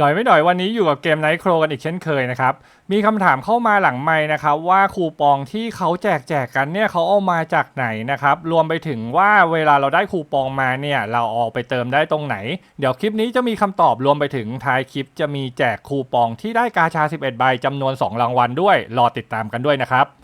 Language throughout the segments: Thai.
ดอยไม่ดอยวันนี้อยู่กับเกมไนท์โครกันอีกเช่นเคยนะครับ มีคำถามเข้ามาหลังไม้นะครับว่าคูปองที่เขาแจกแจกกันเนี่ยเขาเอามาจากไหนนะครับ รวมไปถึงว่าเวลาเราได้คูปองมาเนี่ยเราเอาไปเติมได้ตรงไหน เดี๋ยวคลิปนี้จะมีคำตอบรวมไปถึงท้ายคลิปจะมีแจกคูปองที่ได้กาชา 11 ใบจำนวน 2 รางวัลด้วย รอติดตามกันด้วยนะครับ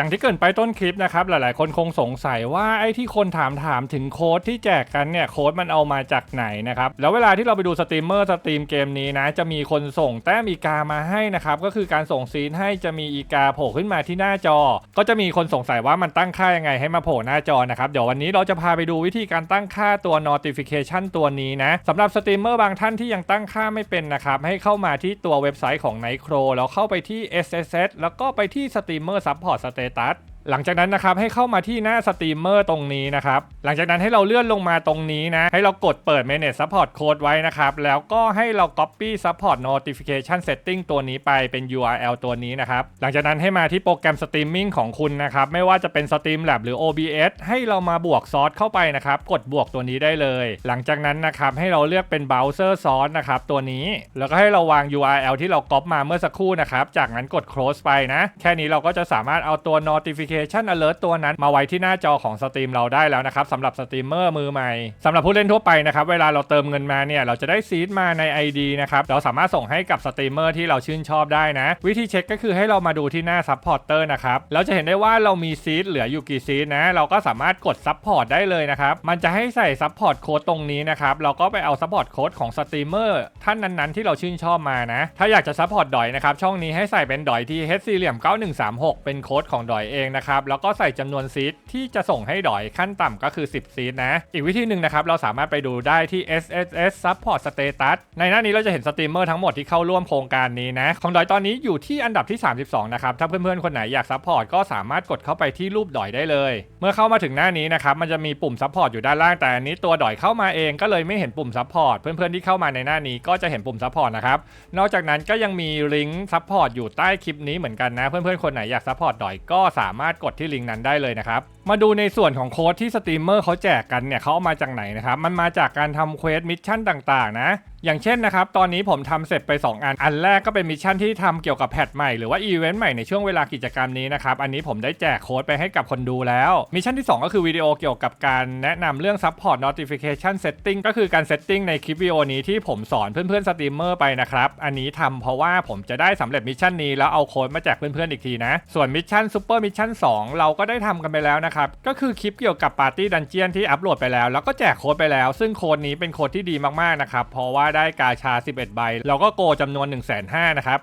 อย่างที่เกินไปต้นคลิปนะครับ หลายๆ คนคงสงสัยว่าไอ้ที่คนถามถามถึงโค้ดที่แจกกันเนี่ยโค้ดมันเอามาจากไหนนะครับ แล้วเวลาที่เราไปดูสตรีมเมอร์สตรีมเกมนี้นะ จะมีคนส่งแต้มอีกามาให้นะครับ ก็คือการส่งซีนให้จะมีอีกาโผล่ขึ้นมาที่หน้าจอ ก็จะมีคนสงสัยว่ามันตั้งค่ายังไงให้มาโผล่หน้าจอนะครับ เดี๋ยววันนี้เราจะพาไปดูวิธีการตั้งค่าตัว notification ตัวนี้นะสำหรับสตรีมเมอร์บางท่านที่ยังตั้งค่าไม่เป็นนะครับให้เข้ามาที่ตัวเว็บไซต์ของ Nightcrow แล้วเข้าไปที่ SSS แล้วก็ไปที่ Streamer Support Status หลังจากนั้นนะครับให้เข้ามาที่หน้าสตรีมเมอร์ตรงนี้นะครับหลังจากนั้นให้เราเลื่อนลงมาตรงนี้นะ ให้เรากดเปิด Manage Support Code ไว้นะครับ แล้วก็ให้เรา Copy Support Notification Setting ตัวนี้ไปเป็น URL ตัวนี้นะครับ หลังจากนั้นให้มาที่โปรแกรมสตรีมมิ่งของคุณนะครับ ไม่ว่าจะเป็น Streamlab หรือ OBS ให้เรามาบวกซอสเข้าไปนะครับ กดบวกตัวนี้ได้เลย หลังจากนั้นนะครับให้เราเลือกเป็น Browser Source นะครับตัวนี้ แล้วก็ให้เราวาง URL ที่เราก๊อปมาเมื่อสักครู่นะครับจากนั้นกด close ไปนะ แค่นี้เราก็จะสามารถเอาตัว notification alert ตัวนั้นมาไว้ที่หน้าจอของสตรีมเราได้แล้วนะครับสำหรับสตรีมเมอร์มือใหม่สำหรับผู้เล่นทั่วไปนะครับเวลาเราเติมเงินมาเนี่ยเราจะได้ซีดมาใน ID นะครับเราสามารถส่งให้กับสตรีมเมอร์ที่เราชื่นชอบได้นะ วิธีเช็คก็คือให้เรามาดูที่หน้า supporter นะครับเราจะเห็นได้ว่าเรามีซีดเหลืออยู่กี่ซีดนะเราก็สามารถกด support ได้เลยนะครับมันจะให้ใส่ support code ตรงนี้นะครับเราก็ไปเอา support code ของสตรีมเมอร์ท่านนั้นๆ ที่เราชื่นชอบมานะถ้าอยากจะ support ดอยนะครับช่องนี้ให้ใส่เป็นดอยที่ h เหลี่ยม9136 เป็นโค้ดของดอยเองนะครับ แล้วก็ใส่จำนวนซีดที่จะส่งให้ดอยขั้นต่ำก็คือ 10 ซีดนะ อีกวิธีหนึ่งนะครับ เราสามารถไปดูได้ที่ SSS Support Status ในหน้านี้เราจะเห็นสตรีมเมอร์ทั้งหมดที่เข้าร่วมโครงการนี้นะ ของดอยตอนนี้อยู่ที่อันดับที่ 32 นะครับ ถ้าเพื่อนๆ คนไหนอยากซัพพอร์ตก็สามารถกดเข้าไปที่รูปดอยได้เลย เมื่อเข้ามาถึงหน้านี้นะครับ มันจะมีปุ่มซัพพอร์ตอยู่ด้านล่าง แต่อันนี้ตัวดอยเข้ามาเองก็เลยไม่เห็นปุ่มซัพพอร์ต เพื่อนๆ ที่เข้ามาในหน้านี้ก็จะเห็นปุ่มซัพพอร์ตนะครับ นอกจากนั้นก็ยังมีลิงก์ซัพพอร์ตอยู่ใต้คลิปนี้เหมือนกันนะ เพื่อนๆ คนไหนอยากซัพพอร์ตดอยก็สามารถกดที่ลิงก์นั้นได้เลยนะครับ มาดูในส่วนของโค้ดที่สตรีมเมอร์เขาแจกกันเนี่ยเขาเอามาจากไหนนะครับ มันมาจากการทำเควสมิชชั่นต่างๆนะ อย่างเช่นนะครับ ตอนนี้ผมทำเสร็จไป 2 อัน อันแรกก็เป็นมิชชั่นที่ทำเกี่ยวกับแพทใหม่หรือว่าอีเวนต์ใหม่ในช่วงเวลากิจกรรมนี้นะครับ อันนี้ผมได้แจกโค้ดไปให้กับคนดูแล้ว มิชชั่นที่ 2 ก็คือวิดีโอเกี่ยวกับการแนะนำเรื่อง Support Notification Setting ก็คือการ Setting ในคลิปวิดีโอนี้ที่ผมสอนเพื่อนๆสตรีมเมอร์ไปนะครับ อันนี้ทำเพราะว่าผมจะได้สำเร็จมิชชั่นนี้แล้วเอาโค้ดมาแจกเพื่อนๆอีกทีนะ ส่วนมิชชั่นซูเปอร์มิชชั่น2เราก็ได้ทำกันไปแล้วนะครับ ก็คือคลิปเกี่ยวกับปาร์ตี้ดันเจียนที่อัปโหลดไปแล้วแล้วก็แจกโค้ดไปแล้ว ซึ่งโค้ดนี้เป็นโค้ดที่ดีมากๆนะครับเพราะว่าได้กาชา 11 ใบ เราก็โกจำนวน 1 5 0 0 0นะครับ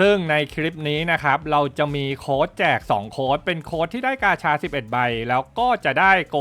ซึ่งในคลิปนี้นะครับเราจะมีโค้ดแจก 2 โค้ด เป็นโค้ดที่ได้กาชา 11 ใบ แล้วก็จะได้โก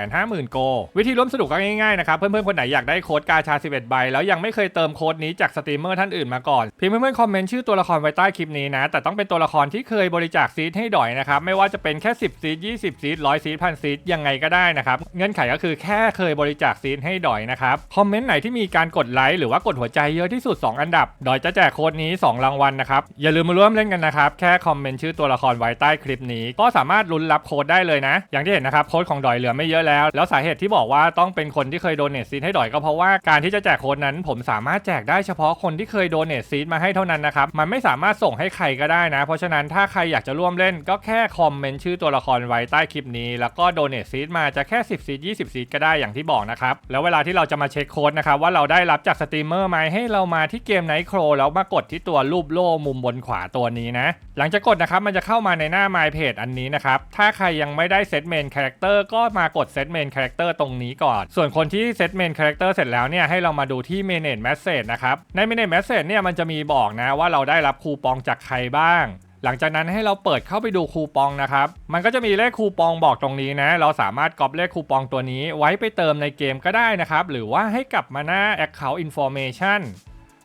150,000 โก วิธีร่วมสนุกก็ง่ายๆนะครับ เพื่อนๆ คนไหนอยากได้โค้ดกาชา 11 ใบ แล้วยังไม่เคยเติมโค้ดนี้จากสตรีมเมอร์ท่านอื่นมาก่อนพิมพ์เพื่อนๆคอมเมนต์ชื่อตัวละครไว้ใต้คลิปนี้นะ แต่ต้องเป็นตัวละครที่เคยบริจาคซีดให้ดอยนะครับไม่ว่าจะเป็นแค่ 10 ซีด 20 ซีด 100 ซีดพันซีดยังไงก็ได้นะครับเงื่อนไขก็คือแค่เคยบริจาคซีดให้ดอยนะครับคอมเมนต์ไหนที่มีการกดไลค์หรือว่ากดหัวใจเยอะที่สุด 2 อันดับ ดอยจะแจกโค้ดนี้ 2 รางวัลนะครับอย่าลืมมาร่วมเล่นกันนะครับ แค่คอมเมนต์ชื่อตัวละครไว้ใต้คลิปนี้ ก็สามารถลุ้นรับโค้ดได้เลยนะ อย่างที่เห็นนะครับโค้ดของดอยเหลือไม่เยอะแล้ว แล้วสาเหตุที่บอกว่าต้องเป็นคนที่เคยโดเนทซีดให้ดอยก็เพราะว่าการที่จะแจกโค้ดนั้น ผมสามารถแจกได้เฉพาะคนที่เคยโดเนทซีดมาให้เท่านั้นนะครับมันไม่สามารถส่งให้ใครก็ได้นะ เพราะฉะนั้นถ้าใครอยากจะร่วมเล่นก็แค่คอมเมนต์ชื่อตัวละครไว้ใต้คลิปนี้แล้วก็โดเนทซีดมาจะแค่10ซีด20ซีดก็ได้อย่างที่บอกนะครับแล้วเวลาที่เราจะมาเช็คโค้ดนะครับว่าเราได้รับจากสตรีมเมอร์ไหมให้เรามาที่เกมไนท์โครแล้วมากดที่ตัวรูปโล่มุมบนขวาตัวนี้นะ หลังจากกดนะครับมันจะเข้ามาในหน้า My Page อันนี้นะครับ ถ้าใครยังไม่ได้เซตเมนคาแรคเตอร์ก็มากดเซตเมนคาแรคเตอร์ตรงนี้ก่อน ส่วนคนที่เซตเมนคาแรคเตอร์เสร็จแล้วเนี่ยให้เรามาดูที่ Manage Message นะครับ ใน Manage Message เนี่ยมันจะมีบอกนะว่าเราได้รับคูปองจากใครบ้างหลังจากนั้นให้เราเปิดเข้าไปดูคูปองนะครับ มันก็จะมีเลขคูปองบอกตรงนี้นะ เราสามารถก๊อปเลขคูปองตัวนี้ไว้ไปเติมในเกมก็ได้นะครับ หรือว่าให้กลับมาหน้า Account Information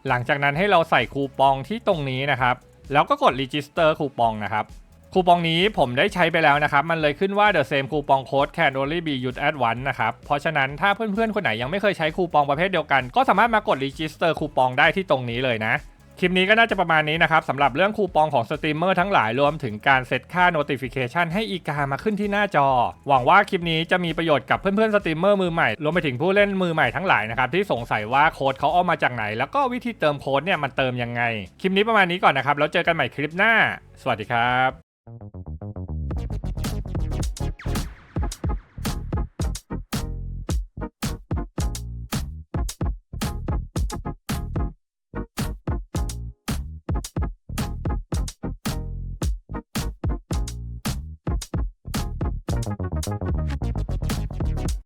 หลังจากนั้นให้เราใส่คูปองที่ตรงนี้นะครับ แล้วก็กด register คูปองนะครับ คูปองนี้ผมได้ใช้ไปแล้วนะครับ มันเลยขึ้นว่า the same coupon code can only be used at once นะครับ เพราะฉะนั้นถ้าเพื่อนๆ คนไหนยังไม่เคยใช้คูปองประเภทเดียวกัน ก็สามารถมากด register คูปองได้ที่ตรงนี้เลยนะ คลิปนี้ก็น่าจะประมาณนี้นะครับสำหรับเรื่องคูปองของสตรีมเมอร์ทั้งหลายรวมถึงการเซตค่า notification ให้อีกามาขึ้นที่หน้าจอ หวังว่าคลิปนี้จะมีประโยชน์กับเพื่อนๆสตรีมเมอร์มือใหม่ รวมไปถึงผู้เล่นมือใหม่ทั้งหลายนะครับที่สงสัยว่าโค้ดเขาเอามาจากไหน แล้วก็วิธีเติมโค้ดเนี่ยมันเติมยังไง คลิปนี้ประมาณนี้ก่อนนะครับแล้วเจอกันใหม่คลิปหน้า สวัสดีครับ